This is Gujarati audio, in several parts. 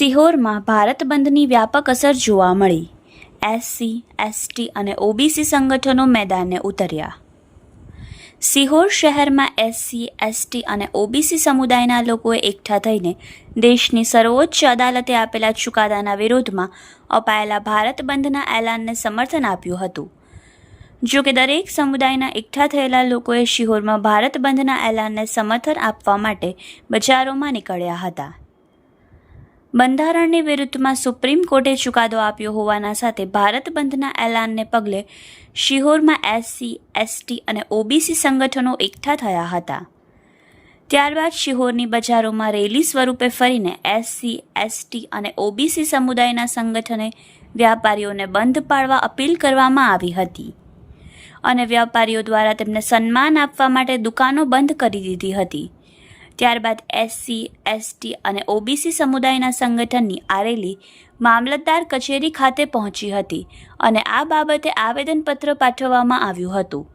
સિહોરમાં ભારત બંધની વ્યાપક અસર જોવા મળી. એસસી એસટી અને ઓબીસી સંગઠનો મેદાને ઉતર્યા. સિહોર શહેરમાં એસસી એસટી અને ઓબીસી સમુદાયના લોકોએ એકઠા થઈને દેશની સર્વોચ્ચ અદાલતે આપેલા ચુકાદાના વિરોધમાં અપાયેલા ભારત બંધના એલાનને સમર્થન આપ્યું હતું. જો કે દરેક સમુદાયના એકઠા થયેલા લોકોએ શિહોરમાં ભારત બંધના એલાનને સમર્થન આપવા માટે બજારોમાં નીકળ્યા હતા. બંધારણની વિરુદ્ધમાં સુપ્રીમ કોર્ટે ચુકાદો આપ્યો હોવાના સાથે ભારત બંધના એલાનને પગલે શિહોરમાં એસસી, એસટી અને ઓબીસી સંગઠનો એકઠા થયા હતા. ત્યારબાદ શિહોરની બજારોમાં રેલી સ્વરૂપે ફરીને એસસી, એસટી અને ઓબીસી સમુદાયના સંગઠને વ્યાપારીઓને બંધ પાડવા અપીલ કરવામાં આવી હતી અને વ્યાપારીઓ દ્વારા તેમને સન્માન આપવા માટે દુકાનો બંધ કરી દીધી હતી. ત્યારબાદ એસસી એસટી અને ઓબીસી સમુદાયના સંગઠનની આરેલી મામલતદાર કચેરી ખાતે પહોંચી હતી અને આ બાબતે આવેદનપત્ર પાઠવવામાં આવ્યું હતું.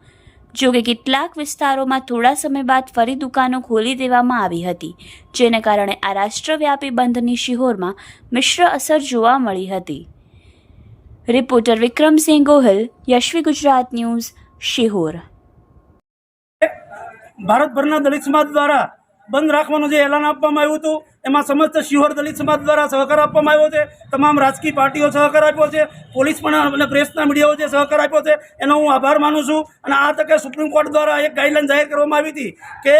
જોકે કેટલાક વિસ્તારોમાં થોડા સમય બાદ ફરી દુકાનો ખોલી દેવામાં આવી હતી, જેને કારણે આ રાષ્ટ્રવ્યાપી બંધની શિહોરમાં મિશ્ર અસર જોવા મળી હતી. Reporter Vikramsinh Gohil, Yashvi Gujarat news, Sihor. ભારતભરના દલિત સમાજ દ્વારા બંધ રાખવાનું જે એલાન આપવામાં આવ્યું હતું, એમાં સમસ્ત શિહોર દલિત સમાજ દ્વારા સહકાર આપવામાં આવ્યો છે, તમામ રાજકીય પાર્ટીઓ સહકાર આપ્યો છે, પોલીસ પણ અને પ્રેસના મીડિયાઓ જે સહકાર આપ્યો છે, એનો હું આભાર માનું છું. અને આ તકે સુપ્રીમ કોર્ટ દ્વારા એક ગાઈડલાઇન જાહેર કરવામાં આવી હતી કે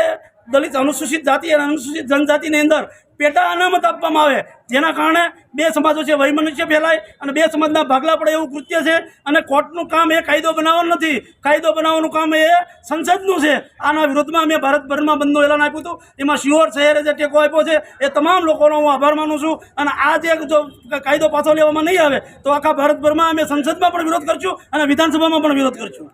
દલિત અનુસૂચિત જાતિ અને અનુસૂચિત જનજાતિની અંદર પેટા અનામત આપવામાં આવે. જેના કારણે બે સમાજો છે વૈમનુષ્ય ફેલાય અને બે સમાજના ભાગલા પડે એવું કૃત્ય છે અને કોર્ટનું કામ એ કાયદો બનાવવાનું નથી. કાયદો બનાવવાનું કામ એ સંસદનું છે. આના વિરોધમાં અમે ભારતભરમાં બંધનું એલાન આપ્યું હતું. એમાં શિહોર શહેરે જે ટેકો આપ્યો છે, એ તમામ લોકોનો હું આભાર માનું છું અને આ જે જો કાયદો પાછો લેવામાં નહીં આવે, તો આખા ભારતભરમાં અમે સંસદમાં પણ વિરોધ કરશું અને વિધાનસભામાં પણ વિરોધ કરશું.